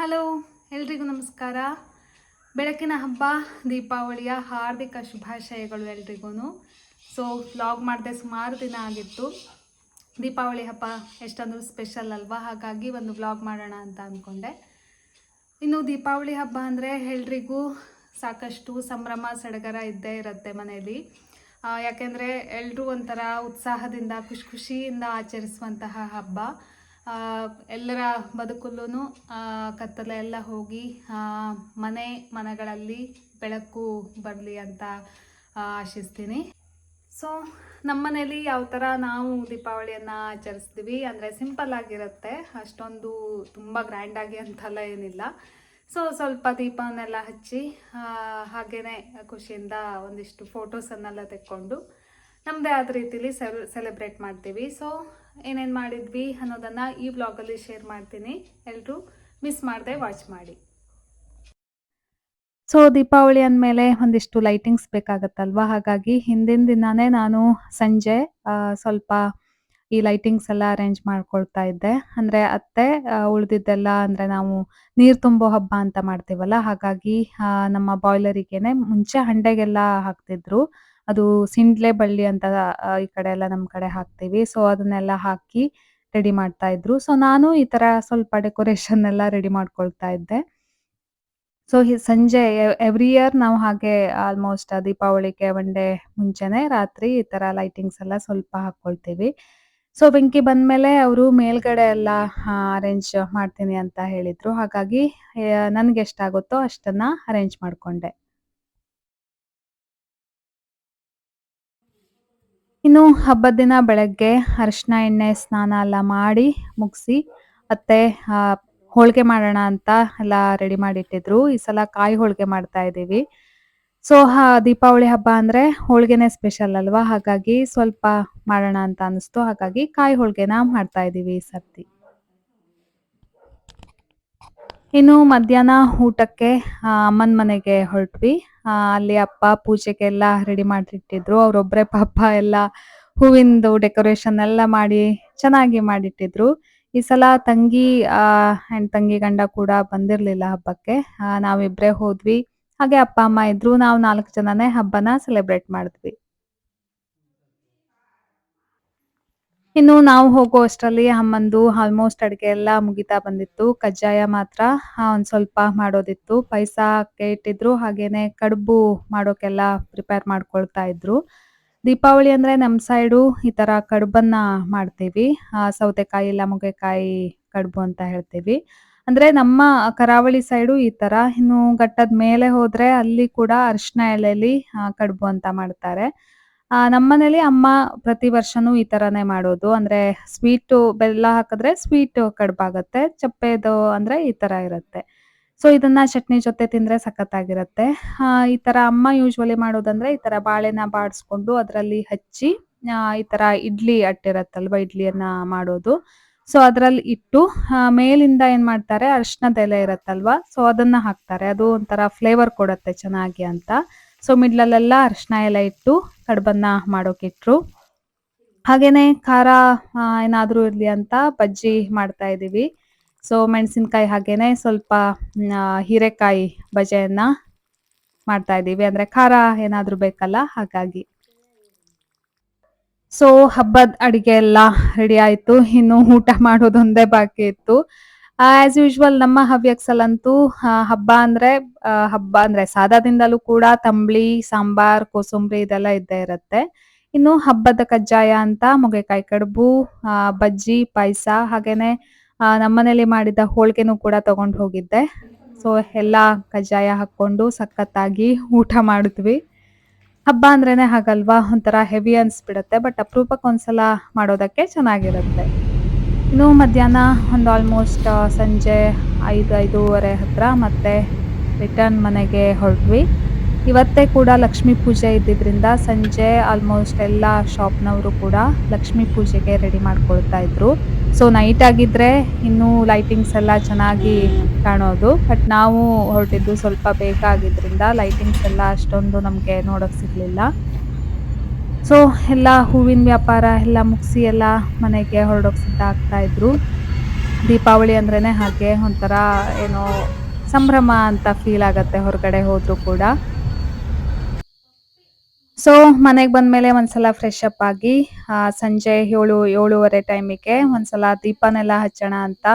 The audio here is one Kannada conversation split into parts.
ಹಲೋ, ಎಲ್ರಿಗೂ ನಮಸ್ಕಾರ. ಬೆಳಕಿನ ಹಬ್ಬ, ದೀಪಾವಳಿಯ ಹಾರ್ದಿಕ ಶುಭಾಶಯಗಳು ಎಲ್ರಿಗೂ ಸೊ ವ್ಲಾಗ್ ಮಾಡಿದೆ ಸುಮಾರು ದಿನ ಆಗಿತ್ತು. ದೀಪಾವಳಿ ಹಬ್ಬ ಎಷ್ಟೊಂದು ಸ್ಪೆಷಲ್ ಅಲ್ವಾ? ಹಾಗಾಗಿ ಒಂದು ವ್ಲಾಗ್ ಮಾಡೋಣ ಅಂತ ಅಂದ್ಕೊಂಡೆ ಇನ್ನು ದೀಪಾವಳಿ ಹಬ್ಬ ಅಂದರೆ ಎಲ್ರಿಗೂ ಸಾಕಷ್ಟು ಸಂಭ್ರಮ, ಸಡಗರ ಇದ್ದೇ ಇರುತ್ತೆ ಮನೆಯಲ್ಲಿ ಯಾಕೆಂದರೆ ಎಲ್ಲರೂ ಒಂಥರ ಉತ್ಸಾಹದಿಂದ, ಖುಷಿ ಖುಷಿಯಿಂದ ಆಚರಿಸುವಂತಹ ಹಬ್ಬ. ಎಲ್ಲರ ಬದುಕಲ್ಲೂ ಕತ್ತಲೆ ಎಲ್ಲ ಹೋಗಿ ಮನೆ ಮನೆಗಳಲ್ಲಿ ಬೆಳಕು ಬರಲಿ ಅಂತ ಆಶಿಸ್ತೀನಿ. ಸೊ ನಮ್ಮ ಮನೇಲಿ ಯಾವ ಥರ ನಾವು ದೀಪಾವಳಿಯನ್ನು ಆಚರಿಸ್ತೀವಿ ಅಂದರೆ ಸಿಂಪಲ್ ಆಗಿರುತ್ತೆ. ಅಷ್ಟೊಂದು ತುಂಬ ಗ್ರ್ಯಾಂಡಾಗಿ ಅಂತೆಲ್ಲ ಏನಿಲ್ಲ. ಸೊ ಸ್ವಲ್ಪ ದೀಪವನ್ನೆಲ್ಲ ಹಚ್ಚಿ ಹಾಗೇ ಖುಷಿಯಿಂದ ಒಂದಿಷ್ಟು ಫೋಟೋಸನ್ನೆಲ್ಲ ತೆಕ್ಕೊಂಡು ನಮ್ಮದೇ ಆದ ರೀತಿಲಿ ಸೆಲ್ ಸೆಲೆಬ್ರೇಟ್ ಮಾಡ್ತೀವಿ. ಸೊ ಏನೇನು ಮಾಡಿದ್ವಿ ಅನ್ನೋದನ್ನು ಈ ಬ್ಲಾಗಲ್ಲಿ ಶೇರ್ ಮಾಡ್ತೀನಿ. ಎಲ್ಲರೂ ಮಿಸ್ ಮಾಡದೆ ವಾಚ್ ಮಾಡಿ. ಸೊ ದೀಪಾವಳಿ ಅಂದಮೇಲೆ ಒಂದಿಷ್ಟು ಲೈಟಿಂಗ್ಸ್ ಬೇಕಾಗತ್ತಲ್ವಾ? ಹಾಗಾಗಿ ಹಿಂದಿನ ದಿನಾನೇ ನಾನು ಸಂಜೆ ಸ್ವಲ್ಪ ಈ ಲೈಟಿಂಗ್ಸ್ ಎಲ್ಲ ಅರೇಂಜ್ ಮಾಡ್ಕೊಳ್ತಾ ಇದ್ದೆ. ಅಂದರೆ ಅತ್ತೆ ಉಳಿದಿದ್ದೆಲ್ಲ ಅಂದರೆ ನಾವು ನೀರು ತುಂಬೋ ಹಬ್ಬ ಅಂತ ಮಾಡ್ತೀವಲ್ಲ? ಹಾಗಾಗಿ ನಮ್ಮ ಬಾಯ್ಲರಿಗೇನೆ ಮುಂಚೆ ಹಂಡೆಗೆಲ್ಲ ಹಾಕ್ತಿದ್ರು. ಅದು ಸಿಂಡ್ಲೆ ಬಳ್ಳಿ ಅಂತ ಈ ಕಡೆ ಎಲ್ಲ ನಮ್ಮ ಕಡೆ ಹಾಕ್ತೀವಿ. ಸೊ ಅದನ್ನೆಲ್ಲ ಹಾಕಿ ರೆಡಿ ಮಾಡ್ತಾ ಇದ್ರು. ಸೊ ನಾನು ಈ ತರ ಸ್ವಲ್ಪ ಡೆಕೋರೇಷನ್ ಎಲ್ಲ ರೆಡಿ ಮಾಡ್ಕೊಳ್ತಾ ಇದ್ದೆ. ಸೊ ಸಂಜೆ ಎವ್ರಿ ಇಯರ್ ನಾವು ಹಾಗೆ ಆಲ್ಮೋಸ್ಟ್ ದೀಪಾವಳಿಗೆ ಒನ್ ಡೇ ಮುಂಚೆನೆ ರಾತ್ರಿ ಈ ತರ ಲೈಟಿಂಗ್ಸ್ ಎಲ್ಲ ಸ್ವಲ್ಪ ಹಾಕೊಳ್ತೀವಿ ಸೊ ಬೆಂಕಿ ಬಂದ್ಮೇಲೆ ಅವರು ಮೇಲ್ಗಡೆ ಎಲ್ಲ ಅರೇಂಜ್ ಮಾಡ್ತೀನಿ ಅಂತ ಹೇಳಿದ್ರು. ಹಾಗಾಗಿ ನನ್ಗೆ ಎಷ್ಟಾಗುತ್ತೋ ಅಷ್ಟನ್ನ ಅರೇಂಜ್ ಮಾಡ್ಕೊಂಡೆ. ಇನ್ನು ಹಬ್ಬದ ದಿನ ಬೆಳಗ್ಗೆ ಅರಿಶಿನ ಎಣ್ಣೆ ಸ್ನಾನ ಎಲ್ಲ ಮಾಡಿ ಮುಗಿಸಿ, ಮತ್ತೆ ಹೋಳಿಗೆ ಮಾಡೋಣ ಅಂತ ಎಲ್ಲ ರೆಡಿ ಮಾಡಿಟ್ಟಿದ್ರು. ಈ ಸಲ ಕಾಯಿ ಹೋಳಿಗೆ ಮಾಡ್ತಾ ಇದ್ದೀವಿ. ಸೊ ದೀಪಾವಳಿ ಹಬ್ಬ ಅಂದ್ರೆ ಹೋಳಿಗೆನೆ ಸ್ಪೆಷಲ್ ಅಲ್ವಾ? ಹಾಗಾಗಿ ಸ್ವಲ್ಪ ಮಾಡೋಣ ಅಂತ ಅನಿಸ್ತು. ಹಾಗಾಗಿ ಕಾಯಿ ಹೋಳಿಗೆನ ಮಾಡ್ತಾ ಇದ್ದೀವಿ ಈ ಸರ್ತಿ. ಇನ್ನು ಮಧ್ಯಾಹ್ನ ಊಟಕ್ಕೆ ಅಮ್ಮನ ಮನೆಗೆ ಹೊರಟ್ವಿ. ಅಲ್ಲಿ ಅಪ್ಪ ಪೂಜೆಗೆಲ್ಲ ರೆಡಿ ಮಾಡಿಟ್ಟಿದ್ರು. ಅವ್ರೊಬ್ಬರೇ ಪಾಪ ಎಲ್ಲ ಹೂವಿಂದು ಡೆಕೋರೇಷನ್ ಎಲ್ಲ ಮಾಡಿ ಚೆನ್ನಾಗಿ ಮಾಡಿಟ್ಟಿದ್ರು. ಈ ಸಲ ತಂಗಿ ಅಂಡ್ ತಂಗಿ ಗಂಡ ಕೂಡ ಬಂದಿರ್ಲಿಲ್ಲ ಹಬ್ಬಕ್ಕೆ. ನಾವಿಬ್ರೇ ಹೋದ್ವಿ. ಹಾಗೆ ಅಪ್ಪ, ಅಮ್ಮ ಇದ್ರು. ನಾವು ನಾಲ್ಕು ಜನನೇ ಹಬ್ಬನ ಸೆಲೆಬ್ರೇಟ್ ಮಾಡಿದ್ವಿ. ಇನ್ನು ನಾವು ಹೋಗೋ ಅಷ್ಟರಲ್ಲಿ ಅಮ್ಮಂದು ಆಲ್ಮೋಸ್ಟ್ ಅಡುಗೆ ಎಲ್ಲ ಮುಗಿತಾ ಬಂದಿತ್ತು. ಕಜ್ಜಾಯ ಮಾತ್ರ ಒಂದ್ ಸ್ವಲ್ಪ ಮಾಡೋದಿತ್ತು. ಪಾಯಸಕ್ಕೆ ಇಟ್ಟಿದ್ರು ಹಾಗೇನೆ ಕಡುಬು ಮಾಡೋಕೆಲ್ಲ ಪ್ರಿಪೇರ್ ಮಾಡ್ಕೊಳ್ತಾ ಇದ್ರು. ದೀಪಾವಳಿ ಅಂದ್ರೆ ನಮ್ ಸೈಡು ಈ ತರ ಕಡುಬನ್ನ ಮಾಡ್ತೀವಿ. ಆ, ಸೌತೆಕಾಯಿ ಇಲ್ಲ ಮುಗೆಕಾಯಿ ಕಡುಬು ಅಂತ ಹೇಳ್ತೀವಿ. ಅಂದ್ರೆ ನಮ್ಮ ಕರಾವಳಿ ಸೈಡು ಈ ತರ. ಇನ್ನು ಘಟ್ಟದ ಮೇಲೆ ಹೋದ್ರೆ ಅಲ್ಲಿ ಕೂಡ ಅರಿಶಿನ ಎಲೆಯಲ್ಲಿ ಕಡುಬು ಅಂತ ಮಾಡ್ತಾರೆ. ನಮ್ಮನೇಲಿ ಅಮ್ಮ ಪ್ರತಿ ವರ್ಷನೂ ಈ ತರನೇ ಮಾಡೋದು. ಅಂದ್ರೆ ಸ್ವೀಟ್ ಬೆಲ್ಲ ಹಾಕಿದ್ರೆ ಸ್ವೀಟ್ ಕಡ್ಬಾಗತ್ತೆ ಚಪ್ಪೆದು ಅಂದ್ರೆ ಈ ತರ ಇರುತ್ತೆ. ಸೊ ಇದನ್ನ ಚಟ್ನಿ ಜೊತೆ ತಿಂದ್ರೆ ಸಖತ್ತಾಗಿರುತ್ತೆ. ಆ, ಈ ತರ ಅಮ್ಮ ಯೂಶ್ವಲಿ ಮಾಡೋದಂದ್ರೆ ಈ ತರ ಬಾಳೆನ ಬಾಡಿಸ್ಕೊಂಡು ಅದರಲ್ಲಿ ಹಚ್ಚಿ ಆ, ಈ ತರ ಇಡ್ಲಿ ಅಟ್ಟಿರತ್ತಲ್ವ ಇಡ್ಲಿಯನ್ನ ಮಾಡೋದು. ಸೊ ಅದ್ರಲ್ಲಿ ಇಟ್ಟು ಆ, ಮೇಲಿಂದ ಏನ್ ಮಾಡ್ತಾರೆ ಅರ್ಶನದ ಎಲೆ ಇರತ್ತಲ್ವಾ ಸೊ ಅದನ್ನ ಹಾಕ್ತಾರೆ. ಅದು ಒಂಥರ ಫ್ಲೇವರ್ ಕೊಡತ್ತೆ ಚೆನ್ನಾಗಿ ಅಂತ. ಸೊ ಮಿಡ್ಲಲ್ಲೆಲ್ಲ ಅರ್ಶನ ಎಲೆ ಇಟ್ಟು ಕಡುಬನ್ನ ಮಾಡೋಕಿಟ್ರು ಹಾಗೇನೆ ಖಾರ ಏನಾದರೂ ಇರ್ಲಿ ಅಂತ ಬಜ್ಜಿ ಮಾಡ್ತಾ ಇದೀವಿ ಸೊ ಮೆಣಸಿನ್ಕಾಯಿ ಹಾಗೇನೆ ಸ್ವಲ್ಪ ಹೀರೆಕಾಯಿ ಬಜೆಯನ್ನ ಮಾಡ್ತಾ ಇದ್ದೀವಿ. ಅಂದ್ರೆ ಖಾರ ಏನಾದ್ರೂ ಬೇಕಲ್ಲ, ಹಾಗಾಗಿ. ಸೊ ಹಬ್ಬದ ಅಡಿಗೆ ಎಲ್ಲ ರೆಡಿ ಆಯ್ತು. ಇನ್ನು ಊಟ ಮಾಡೋದೊಂದೇ ಬಾಕಿ ಇತ್ತು. ಆಸ್ ಯೂಶುವಲ್ ನಮ್ಮ ಹವ್ಯಕ್ಸಲ್ಲಂತೂ ಹಬ್ಬ ಅಂದ್ರೆ ಹಬ್ಬ ಅಂದ್ರೆ ಸಾದಾದಿಂದಲೂ ಕೂಡ ತಂಬ್ಳಿ, ಸಾಂಬಾರ್, ಕೋಸಂಬರಿ ಇದೆಲ್ಲ ಇದ್ದೇ ಇರುತ್ತೆ. ಇನ್ನು ಹಬ್ಬದ ಕಜ್ಜಾಯ ಅಂತ ಮೊಗೆಕಾಯಿ ಕಡುಬು ಬಜ್ಜಿ, ಪಾಯಸ, ಹಾಗೇನೆ ನಮ್ಮನೇಲಿ ಮಾಡಿದ ಹೋಳಿಗೆನೂ ಕೂಡ ತಗೊಂಡು ಹೋಗಿದ್ದೆ. ಸೊ ಎಲ್ಲ ಕಜ್ಜಾಯ ಹಾಕೊಂಡು ಸಖತ್ತಾಗಿ ಊಟ ಮಾಡಿದ್ವಿ. ಹಬ್ಬ ಅಂದ್ರೇನೆ ಹಾಗಲ್ವಾ? ಒಂಥರ ಹೆವಿ ಅನ್ಸ್ಬಿಡುತ್ತೆ ಬಟ್ ಅಪರೂಪಕ್ಕೆ ಒಂದ್ಸಲ ಮಾಡೋದಕ್ಕೆ ಚೆನ್ನಾಗಿರುತ್ತೆ. ಇನ್ನು ಮಧ್ಯಾಹ್ನ ಒಂದು ಆಲ್ಮೋಸ್ಟ್ ಸಂಜೆ ಐದು, ಐದೂವರೆ ಹತ್ರ ಮತ್ತೆ ರಿಟರ್ನ್ ಮನೆಗೆ ಹೊರಟ್ವಿ. ಇವತ್ತೇ ಕೂಡ ಲಕ್ಷ್ಮೀ ಪೂಜೆ ಇದ್ದಿದ್ದರಿಂದ ಸಂಜೆ ಆಲ್ಮೋಸ್ಟ್ ಎಲ್ಲ ಶಾಪ್ನವರು ಕೂಡ ಲಕ್ಷ್ಮೀ ಪೂಜೆಗೆ ರೆಡಿ ಮಾಡ್ಕೊಳ್ತಾ ಇದ್ರು. ಸೊ ನೈಟ್ ಆಗಿದ್ರೆ ಇನ್ನೂ ಲೈಟಿಂಗ್ಸ್ ಎಲ್ಲ ಚೆನ್ನಾಗಿ ಕಾಣೋದು. ಬಟ್ ನಾವು ಹೊರಟಿದ್ದು ಸ್ವಲ್ಪ ಬೇಗ ಆಗಿದ್ರಿಂದ ಲೈಟಿಂಗ್ಸ್ ಎಲ್ಲ ಅಷ್ಟೊಂದು ನಮಗೆ ನೋಡೋಕೆ ಸಿಗಲಿಲ್ಲ. ಸೊ ಎಲ್ಲ ಹೂವಿನ ವ್ಯಾಪಾರ ಎಲ್ಲ ಮುಗಿಸಿ ಎಲ್ಲ ಮನೆಗೆ ಹೊರಡೋಕೆ ಸಿದ್ಧ ಆಗ್ತಾ ಇದ್ರು ದೀಪಾವಳಿ ಅಂದ್ರೇ ಹಾಗೆ ಒಂಥರ ಏನೋ ಸಂಭ್ರಮ ಅಂತ ಫೀಲ್ ಆಗತ್ತೆ ಹೊರಗಡೆ ಹೋದ್ರು ಕೂಡ. ಸೊ ಮನೆಗೆ ಬಂದ್ಮೇಲೆ ಒಂದ್ಸಲ ಫ್ರೆಶ್ ಅಪ್ ಆಗಿ ಸಂಜೆ ಏಳು, ಏಳುವರೆ ಟೈಮಿಗೆ ಒಂದ್ಸಲ ದೀಪನೆಲ್ಲ ಹಚ್ಚೋಣ ಅಂತ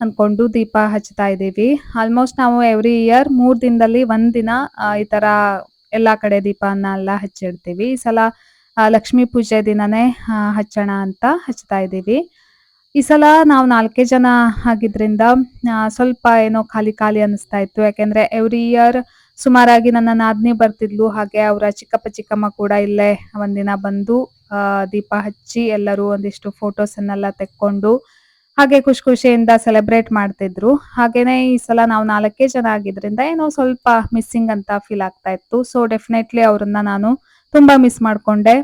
ಅಂದ್ಕೊಂಡು ದೀಪ ಹಚ್ತಾ ಇದ್ದೀವಿ. ಆಲ್ಮೋಸ್ಟ್ ನಾವು ಎವ್ರಿ ಇಯರ್ ಮೂರ್ ದಿನದಲ್ಲಿ ಒಂದಿನ ದಿನ ಈ ತರ ಎಲ್ಲಾ ಕಡೆ ದೀಪನ ಎಲ್ಲ ಹಚ್ಚಿಡ್ತೀವಿ. ಈ ಸಲ ಲಕ್ಷ್ಮಿ ಪೂಜೆ ದಿನನೇ ಹಚ್ಚೋಣ ಅಂತ ಹಚ್ತಾ ಇದ್ದೀವಿ. ಈ ಸಲ ನಾವು ನಾಲ್ಕೇ ಜನ ಆಗಿದ್ರಿಂದ ಸ್ವಲ್ಪ ಏನೋ ಖಾಲಿ ಖಾಲಿ ಅನಿಸ್ತಾ ಇತ್ತು. ಯಾಕೆಂದ್ರೆ ಎವ್ರಿ ಇಯರ್ ಸುಮಾರಾಗಿ ನನ್ನ ನಾದ್ನಿ ಬರ್ತಿದ್ಲು. ಹಾಗೆ ಅವರ ಚಿಕ್ಕಪ್ಪ ಚಿಕ್ಕಮ್ಮ ಕೂಡ ಇಲ್ಲೇ ಒಂದಿನ ಬಂದು ದೀಪ ಹಚ್ಚಿ ಎಲ್ಲರೂ ಒಂದಿಷ್ಟು ಫೋಟೋಸ್ ಅನ್ನೆಲ್ಲ ತೆಕ್ಕೊಂಡು ಹಾಗೆ ಖುಷಿ ಖುಷಿಯಿಂದ ಸೆಲೆಬ್ರೇಟ್ ಮಾಡ್ತಿದ್ರು. ಹಾಗೇನೆ ಈ ಸಲ ನಾವು ನಾಲ್ಕೇ ಜನ ಆಗಿದ್ರಿಂದ ಏನೋ ಸ್ವಲ್ಪ ಮಿಸ್ಸಿಂಗ್ ಅಂತ ಫೀಲ್ ಆಗ್ತಾ ಇತ್ತು. ಸೊ ಡೆಫಿನೆಟ್ಲಿ ಅವ್ರನ್ನ ನಾನು ತುಂಬಾ ಮಿಸ್ ಮಾಡ್ಕೊಂಡೆ.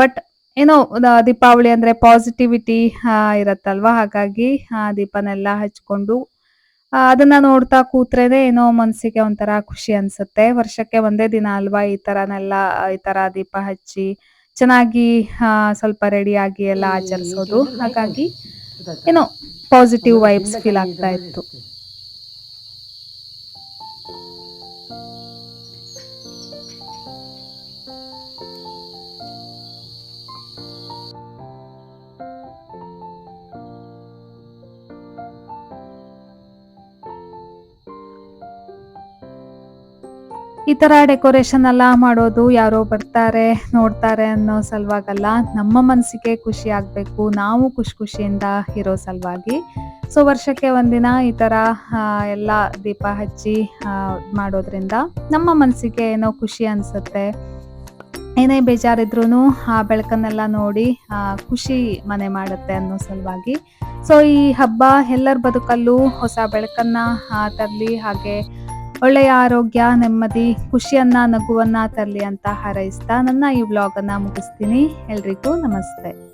ಬಟ್ ಏನೋ ದೀಪಾವಳಿ ಅಂದ್ರೆ ಪಾಸಿಟಿವಿಟಿ ಇರತ್ತಲ್ವಾ? ಹಾಗಾಗಿ ದೀಪನೆಲ್ಲ ಹಚ್ಕೊಂಡು ಅದನ್ನ ನೋಡ್ತಾ ಕೂತ್ರೇನೆ ಏನೋ ಮನ್ಸಿಗೆ ಒಂಥರ ಖುಷಿ ಅನ್ಸುತ್ತೆ. ವರ್ಷಕ್ಕೆ ಒಂದೇ ದಿನ ಅಲ್ವಾ ಈ ತರನೆಲ್ಲ, ಈ ತರ ದೀಪ ಹಚ್ಚಿ ಚೆನ್ನಾಗಿ ಸ್ವಲ್ಪ ರೆಡಿ ಆಗಿ ಎಲ್ಲ ಆಚರಿಸೋದು. ಹಾಗಾಗಿ ಏನೋ ಪಾಸಿಟಿವ್ ವೈಬ್ಸ್ ಫೀಲ್ ಆಗ್ತಾ ಇತ್ತು. ಈ ತರ ಡೆಕೋರೇಷನ್ ಎಲ್ಲ ಮಾಡೋದು ಯಾರೋ ಬರ್ತಾರೆ, ನೋಡ್ತಾರೆ ಅನ್ನೋ ಸಲುವಾಗಲ್ಲ. ನಮ್ಮ ಮನಸ್ಸಿಗೆ ಖುಷಿ ಆಗ್ಬೇಕು, ನಾವು ಖುಷಿ ಖುಷಿಯಿಂದ ಇರೋ ಸಲುವಾಗಿ. ಸೊ ವರ್ಷಕ್ಕೆ ಒಂದಿನ ಈ ತರ ಎಲ್ಲ ದೀಪ ಹಚ್ಚಿ ಮಾಡೋದ್ರಿಂದ ನಮ್ಮ ಮನಸ್ಸಿಗೆ ಏನೋ ಖುಷಿ ಅನ್ಸುತ್ತೆ. ಏನೇ ಬೇಜಾರಿದ್ರು ಆ ಬೆಳಕನ್ನೆಲ್ಲ ನೋಡಿ ಖುಷಿ ಮನೆ ಮಾಡುತ್ತೆ ಅನ್ನೋ ಸಲುವಾಗಿ. ಸೊ ಈ ಹಬ್ಬ ಎಲ್ಲರ ಬದುಕಲ್ಲೂ ಹೊಸ ಬೆಳಕನ್ನ ತರ್ಲಿ, ಹಾಗೆ ಒಳ್ಳೆಯ ಆರೋಗ್ಯ, ನೆಮ್ಮದಿ, ಖುಷಿಯನ್ನ, ನಗುವನ್ನ ತರಲಿ ಅಂತ ಹಾರೈಸ್ತಾ ನನ್ನ ಈ ವ್ಲಾಗ್ ಅನ್ನ ಮುಗಿಸ್ತೀನಿ. ಎಲ್ರಿಗೂ ನಮಸ್ತೆ.